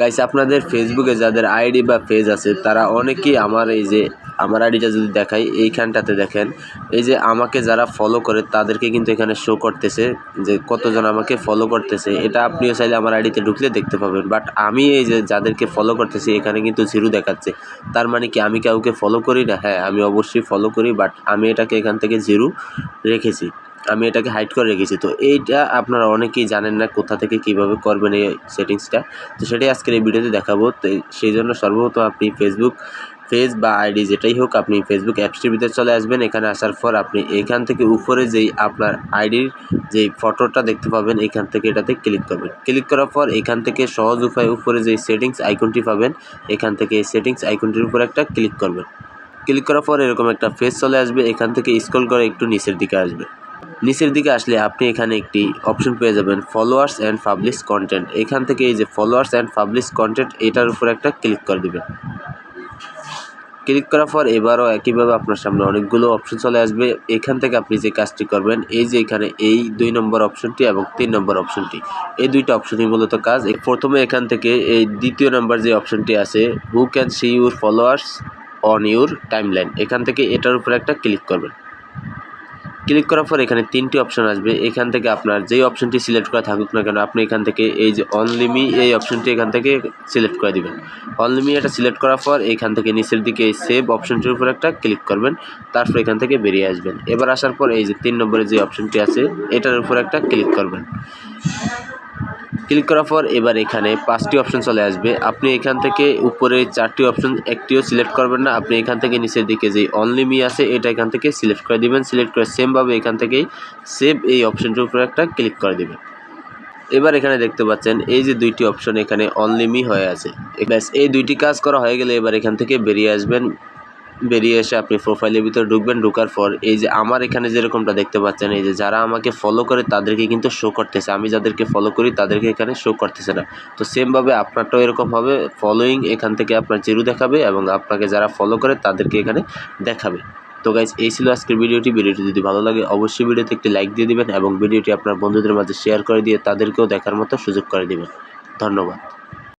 Guys আপনাদের ফেসবুকে যাদের আইডি বা পেজ আছে, তারা অনেকেই আমার এই যে, আমার আইডিটা যদি দেখাই, এইখানটাতে দেখেন। এই যে আমাকে যারা ফলো করে, তাদেরকে কিন্তু এখানে শো করতেছে যে কতজন আমাকে ফলো করতেছে। এটা আপনিও চাইলে আমার আইডিতে ঢুকলে দেখতে পাবেন। বাট আমি এই যে যাদেরকে ফলো করতেছি, এখানে কিন্তু জিরো দেখাচ্ছে। তার মানে কি, আমি কাউকে ফলো করি না? হ্যাঁ আমি অবশ্যই ফলো করি বাট আমি এটাকে এখান থেকে জিরো রেখেছি। আমি এটাকে হাইড করে রেখেছি। তো এইটা আপনারা অনেকেই জানেন না কোথা থেকে কীভাবে করবেন এই সেটিংসটা তো সেটাই আজকের এই ভিডিওতে দেখাবো। তো সেই জন্য সর্বপ্রথম আপনি ফেসবুক পেজ বা আইডি যেটাই হোক আপনি ফেসবুক অ্যাপসটির ভিতরে চলে আসবেন। এখানে আসার পর আপনি এখান থেকে উপরে যেই আপনার আইডির যেই ফটোটা দেখতে পাবেন, এখান থেকে এটাতে ক্লিক করবেন। ক্লিক করার পর এখান থেকে সহজ উপায় উপরে যেই সেটিংস আইকনটি পাবেন, এখান থেকে এই সেটিংস আইকনটির উপর একটা ক্লিক করবেন। ক্লিক করার পর এরকম একটা পেজ চলে আসবে। এখান থেকে স্ক্রল করে একটু নিচের দিকে আসবে। নিচের দিকে আসলে আপনি এখানে একটি অপশন পেয়ে যাবেন ফলোয়ার্স অ্যান্ড পাবলিশ কন্টেন্ট এখান থেকে এই যে ফলোয়ার্স অ্যান্ড পাবলিশ কন্টেন্ট এটার উপর একটা ক্লিক করে দেবেন। ক্লিক করার পর এবারও একইভাবে আপনার সামনে অনেকগুলো অপশন চলে আসবে। এখান থেকে আপনি যে কাজটি করবেন, এই যে এখানে এই দুই নম্বর অপশনটি এবং তিন নম্বর অপশনটি এই দুইটা অপশনই মূলত কাজ। প্রথমে এখান থেকে এই দ্বিতীয় নম্বর যে অপশনটি আছে who can see your followers on your timeline এখান থেকে এটার উপর একটা ক্লিক করবেন। ক্লিক করার পর এখানে তিনটি অপশন আসবে। এখান থেকে আপনার যেই অপশনটি সিলেক্ট করা থাকুক না কেন, আপনি এখান থেকে এই যে অনলিমি এই অপশনটি এখান থেকে সিলেক্ট করে দেবেন। অনলিমি এটা সিলেক্ট করার পর এখান থেকে নিচের দিকে এই সেভ অপশনটির উপর একটা ক্লিক করবেন। তারপর এখান থেকে বেরিয়ে আসবেন। এবার আসার পর এই যে তিন নম্বরে যে অপশনটি আছে, এটার উপর একটা ক্লিক করবেন। ক্লিক করার পর এবার এখানে পাঁচটি অপশন চলে আসবে। আপনি এখান থেকে উপরে চারটি অপশন, একটিও সিলেক্ট করবেন না। আপনি এখান থেকে নিচের দিকে যে অনলি মি আছে, এটা এখান থেকে সিলেক্ট করে দিবেন। সিলেক্ট করে সেমভাবে এখান থেকেই সেভ এই অপশনটির উপরে একটা ক্লিক করে দিবেন। এবার এখানে দেখতে পাচ্ছেন, এই যে দুইটি অপশন এখানে অনলি মি হয়ে আছে। ব্যাস, এই দুইটি কাজ করা হয়ে গেলে এবার এখান থেকে বেরিয়ে আসবেন। বেরিয়ে এসে আপনি প্রোফাইলের ভিতরে ঢুকবেন, ঢোকার পর এই যে আমার এখানে যেরকমটা দেখতে পাচ্ছেন, এই যে যারা আমাকে ফলো করে তাদেরকে কিন্তু শো করতেছে। আমি যাদেরকে ফলো করি তাদেরকে এখানে শো করতেছে না। তো সেমভাবে আপনারটাও এরকম হবে ফলোয়িং এখান থেকে আপনার জিরো দেখাবে এবং আপনাকে যারা ফলো করে তাদেরকে এখানে দেখাবে। তো গাইজ এই ছিল আজকের ভিডিওটি। ভিডিওটি যদি ভালো লাগে অবশ্যই ভিডিওতে একটি লাইক দিয়ে দিবেন এবং ভিডিওটি আপনার বন্ধুদের মাঝে শেয়ার করে দিয়ে তাদেরকেও দেখার মতো সুযোগ করে দিবেন। ধন্যবাদ।